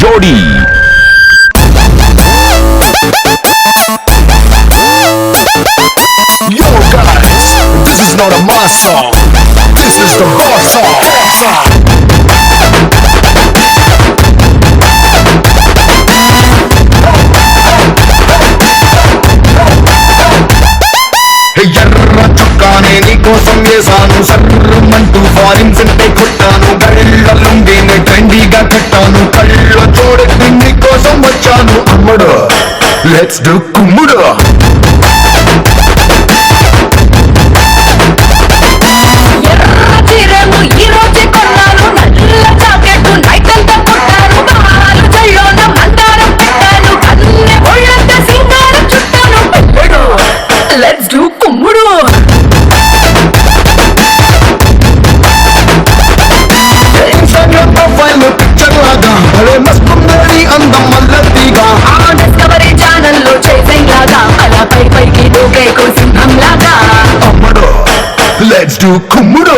జోడీ Yo guys, this is not a mass song. This is the boss song. Boss song. ఎర్ర చుక్కానే నీకోసం వేసాను సర్రమంటూ foreign సెంటే కొట్టాను గళ్ళ లుంగిని లెట్స్ డు కుమ్ముడు లెట్స్ డు కుమ్ముడు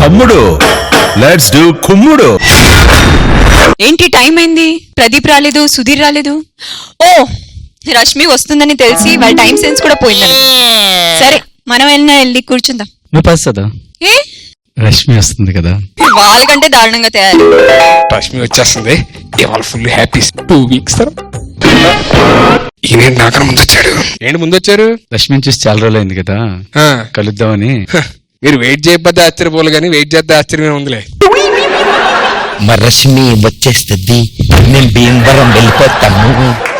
తమ్ముడు లెట్స్ డు కుమ్ముడు ఏంటి టైం అయింది? ప్రదీప్ రాలేదు సుధీర్ రాలేదు? ఓ రష్మి వస్తుందని తెలిసి వాళ్ళ టైం సెన్స్ కూడా పోయిందని సరే మనం వెళ్ళినా వెళ్ళి కూర్చుందాం. నువ్వు పస్తుందా ఏ? రష్మి వస్తుంది కదా. వాళ్ళకంటే దారుణంగా తయారు. రష్మి వచ్చేస్తుంది. ఇవాళ ఫుల్ హ్యాపీ టూ వీక్స్ ఈయన నాకన్నా ముందు వచ్చాడు ఏంటి ముందు వచ్చారు రష్మిని చూసి చాలా రోజులు అయింది కదా. ఆ, కలుద్దామని. మీరు వెయిట్ చేయకపోతే ఆశ్చర్యపోలు కానీ వెయిట్ చేస్తే ఆశ్చర్యమే ఉందిలే. మా రశ్మి వచ్చేస్తుంది. మేము భీమవరం వెళ్ళిపోతాము రష్మి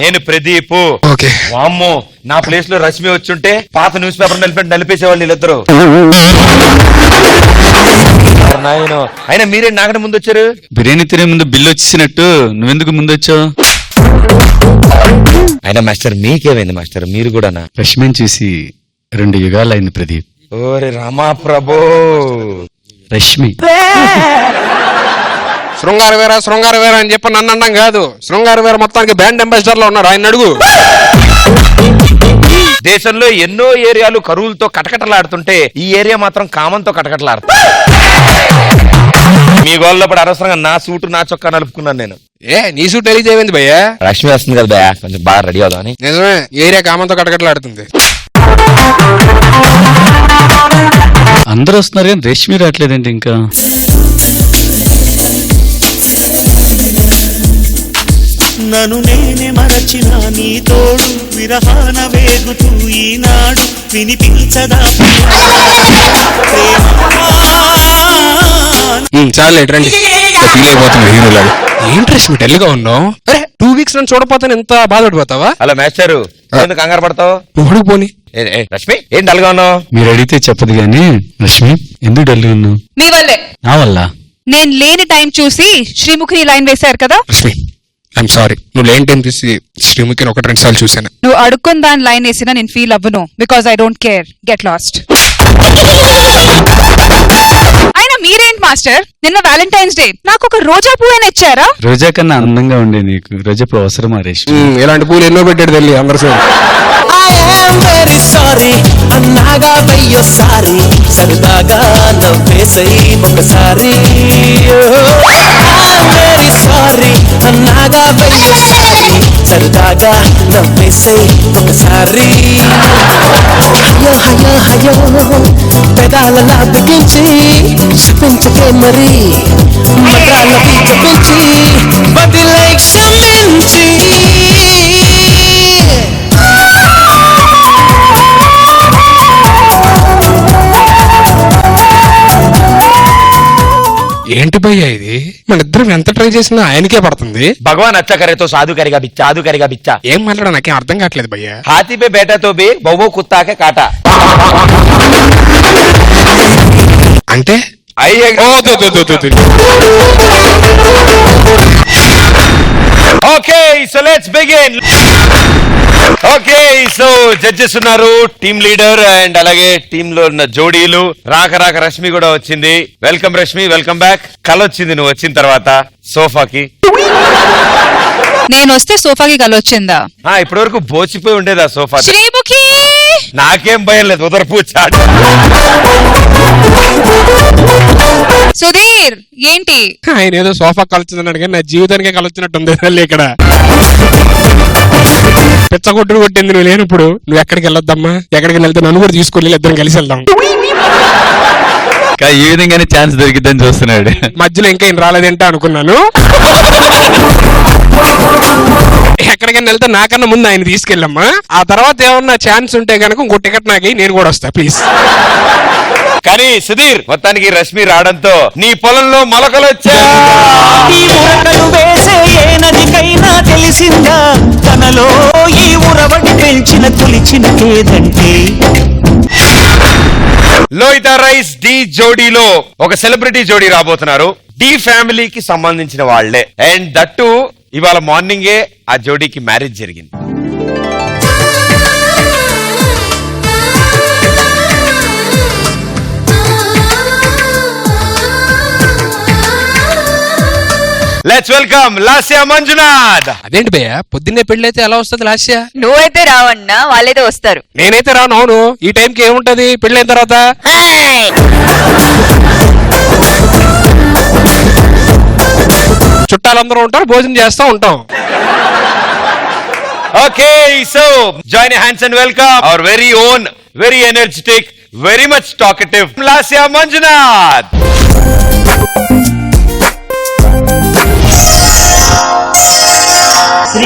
నేను ప్రదీప్. ఓకే. వామ్మో నా ప్లేస్లో రష్మి వచ్చుంటే పాత న్యూస్ పేపర్ నలిపి నలిపేసేవాళ్ళు వీళ్ళిద్దరు. నాయన అయినా మీరే నాకంటే ముందు వచ్చారు? బిర్యానీ తినే ముందు బిల్లు వచ్చేసినట్టు. నువ్వెందుకు ముందు వచ్చావు? అయినా మాస్టర్ మీకేమైంది మాస్టర్? మీరు కూడానా? రష్మిని చూసి రెండు యుగాలు అయింది ప్రదీప్. ఓరే రామా ప్రభో. రష్మి. శృంగార వేర శృంగార వేర అని చెప్పి నన్ను అన్నం కాదు. శృంగార వేర మొత్తానికి బ్రాండ్ అంబాసిడర్లో ఉన్నారు. ఆయన అడుగు. దేశంలో ఎన్నో ఏరియాలు కరువులతో కటకటలాడుతుంటే ఈ ఏరియా మాత్రం కామంతో కటకటలాడుతుంది. మీ గోల్లో పడి అనవసరంగా నా సూటు నా చొక్కా నలుపుకున్నాను నేను. ఏ నీ సూట్ తెలియజేయండి భయ్యా? రష్మి వస్తుంది కదా భయ్యా కొంచెం బాగా రెడీ అవుదామని. నిజమే ఏరియా కామంతో కటకటలాడుతుంది. అందరూ వస్తున్నారు కానీ రష్మి రావట్లేదండి ఇంకా. నన్ను నేనే మరచిన నీ తోడు విరహాన వేగుతూ ఈనాడు వినిపించదా? చాలే రండి. ఫీల్ అయిపోతుంది హీరోలాడు ఏంటి రష్మి డల్గా ఉన్నావు? అరే టూ వీక్స్ నన్ను చూడపోతే ఎంత బాధపడిపోతావా? హలో మాస్టారు ఎందుకు కంగారు పడతావు? నువ్వు పోని. రష్మి ఏం డల్గా ఉన్నావు? మీరు అడిగితే చెప్పదు కానీ రష్మి ఎందుకు డల్గా ఉన్నావు? మీ వల్లే. నా వల్ల? నేను లేని టైం చూసి శ్రీముఖిని లైన్ వేశారు కదా? రష్మి ఐఎమ్ సారీ నువ్వు లేని టైం చూసి శ్రీముఖిని ఒకటి రెండు సార్లు చూశాను. నువ్వు అడుక్కొని దాని లైన్ వేసినా నేను ఫీల్ అవ్వను because I don't care get lost అయినా మీరేంటి మాస్టర్? నిన్న వ్యాలంటైన్స్ డే నాకు ఒక రోజా పువ్వు ఇచ్చారా రోజా కన్నా అందంగా ఉండే నీకు. రోజా పువ్వు ఉమ్, ఇలాంటి పూలు ఎన్నో పెట్టాడు తల్లి అందరు చూడు వెరీ సారీ అన్నాగా వెయ్యోసారి సరదాగా నవ్వేసై ఒకసారి ఐఎమ్ వెరీ సారీ అన్నాగా వెయ్యోసారి సరదాగా నవ్వేసై ఒకసారి హయో హయో హయో పెదాలలా బిగించి చూపించకే మరి. మగాళ్ళకి చూపించి బదిలై క్షమించి. ఏంటి భయ్యా ఇది? మన ఎంత ట్రై చేసినా ఆయనకే పడుతుంది. భగవాన్ అచ్చకరేతో సాధుకరిగా బిచ్చ సాధుకరిగా బిచ్చ. ఏం మాట్లాడా నాకేం అర్థం కావట్లేదు భయ్యా. హాతీపే బేటతో బి బొబో కుత్తాకే కాట. అంటే? అయ్యే. So let's begin okay so judges ఉన్నారు టీమ్ లీడర్ అండ్ అలాగే టీమ్లో ఉన్న జోడీలు. రాక రాక రష్మి కూడా వచ్చింది. Welcome Rashmi welcome back. కల వచ్చింది నువ్వు వచ్చిన తర్వాత సోఫాకి. నేను వస్తే సోఫాకి కలొచ్చిందా ఆ ఇప్పటి వరకు బోచిపోయి ఉండేది ఆ సోఫా. శ్రీముఖి! నాకేం భయం లేదు ఉదర పూచాడు సుధీర్ ఏంటి? ఆయన ఏదో సోఫా కలుచుతున్నాడు కానీ నా జీవితానికే కలుచున్నట్టుంది తల్లి ఇక్కడ. పిచ్చగొట్టుడు కొట్టింది నువ్వు లేనప్పుడు. నువ్వు ఎక్కడికి వెళ్ళొద్దమ్మా? ఎక్కడికి వెళ్తే నన్ను కూడా తీసుకొని ఇద్దరం కలిసి వెళ్దాం. ఈ విధంగానే ఛాన్స్ దొరికిద్దని చూస్తున్నాడు. మధ్యలో ఇంకా ఏం రాలేదంటే అనుకున్నాను. ఎక్కడికైనా వెళ్తే నాకన్నా ముందు ఆయన తీసుకెళ్ళమ్మా. ఆ తర్వాత ఏమన్నా ఛాన్స్ ఉంటే కనుక ఇంకో టికెట్ నాకు నేను కూడా వస్తా ప్లీజ్ కానీ సుధీర్ మొత్తానికి రష్మి రావడంతో నీ పొలంలో మొలకలు వచ్చా ఈ ఉరకలు వేసే ఏ నదికైనా తెలిసిందా? తనలో ఈ ఉరవడి పెంచిన కొలిచిన కేదంటే లోహిత రైస్ డి జోడీలో ఒక సెలబ్రిటీ జోడీ రాబోతున్నారు. డి ఫ్యామిలీకి సంబంధించిన వాళ్ళే అండ్ దట్టు ఇవాళ మార్నింగే ఆ జోడీకి మ్యారేజ్ జరిగింది. లెట్స్ వెల్కమ్ లాస్యా మంజునాథ్ అదేంటి భయ్య? పొద్దున్నే పెళ్ళి అయితే ఎలా వస్తుంది లాస్య? నువ్వైతే రావన్నా వాళ్ళైతే వస్తారు. నేనైతే రాను అవును. ఈ టైంకి ఏముంటది? పెళ్ళైన తర్వాత? చుట్టాలందరూ ఉంటారు భోజనం చేస్తా ఉంటాం. Okay so join hands and welcome our very own very energetic very much talkative Lasya Manjunath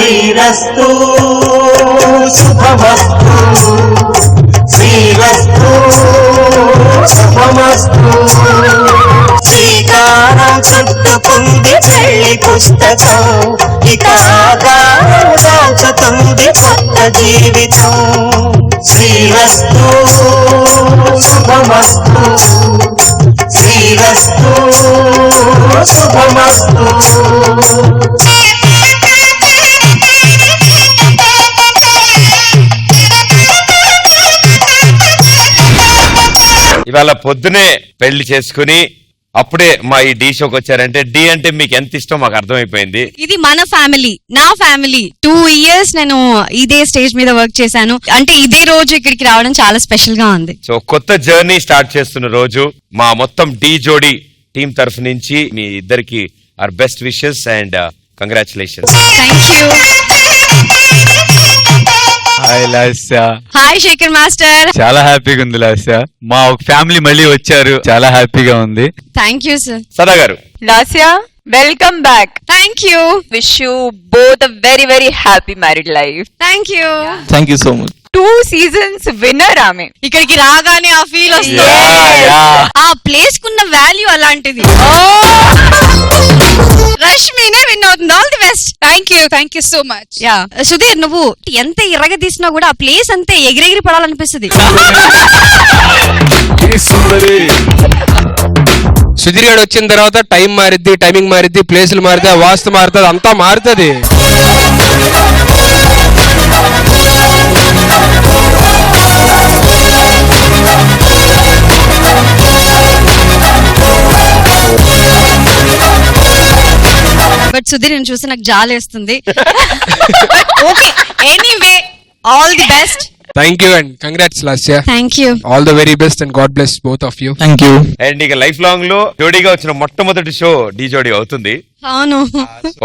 శ్రీరస్తు. శుభమస్తు. శ్రీరస్తు. శుభమస్తు. శ్రీకారం చుట్టుకుంది పెళ్ళి పుస్తకం. ఇక ఆకారం దాచుతుంది కొత్త జీవితం. శ్రీరస్తు. శుభమస్తు. శ్రీరస్తు. శుభమస్తు. ఇవాళ పొద్దునే పెళ్ళి చేసుకుని అప్పుడే మా ఈ డి షోకి వచ్చారంటే డి అంటే మీకు ఎంత ఇష్టం మాకు అర్థమైపోయింది. ఇది మన ఫ్యామిలీ నా ఫ్యామిలీ. టూ ఇయర్స్ నేను ఇదే స్టేజ్ మీద వర్క్ చేశాను. అంటే ఇదే రోజు ఇక్కడికి రావడం చాలా స్పెషల్గా ఉంది. సో కొత్త జర్నీ స్టార్ట్ చేస్తున్న రోజు మా మొత్తం డి జోడి టీం తరఫు నుంచి మీ ఇద్దరికి our best wishes and congratulations thank you Lasya. Hi Shekhar master చాలా హ్యాపీగా ఉంది లాస్య. మా ఫ్యామిలీ మళ్ళీ వచ్చారు. చాలా హ్యాపీగా ఉంది. Thank you sir Sada garu. Lasya welcome back thank you wish you both a very very happy married life thank you thank you so much two seasons winner ఆమె. ఇక్కడికి రాగానే ఆ ఫీల్ వస్తుంది. ఆ ప్లేస్ కున్న వాల్యూ అలాంటిది రష్మినే win అవుతుంది. All the best thank you thank you so much yeah Sudheer నువ్వు ఎంత ఇరగ తీసినా కూడా ఆ ప్లేస్ అంతే ఎగిరెగిరి పడాలనిపిస్తుంది. సుధీర్ గారు వచ్చిన తర్వాత టైం మారిద్ది టైమింగ్ మారిద్ది ప్లేసులు మారిద్ది వాస్తు మారుతుంది అంతా మారుతుంది. బట్ సుధీర్ నేను చూసి నాకు జాలేస్తుంది. Okay anyway all the best thank you and congrats Lasya thank you all the very best and God bless both of you thank you and ఇక లైఫ్ లాంగ్లో జోడీగా వచ్చిన మొట్టమొదటి షో డీ జోడీ అవుతుంది. అవును.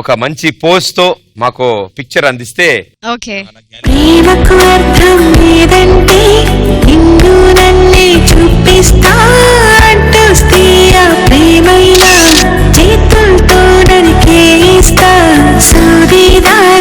ఒక మంచి పోస్ట్తో మాకు పిక్చర్ అందిస్తే ఓకే ప్రేమకు అర్థం లేదంటే నిన్ను నన్నే చూపిస్తా అంటూ ప్రేమయ్య night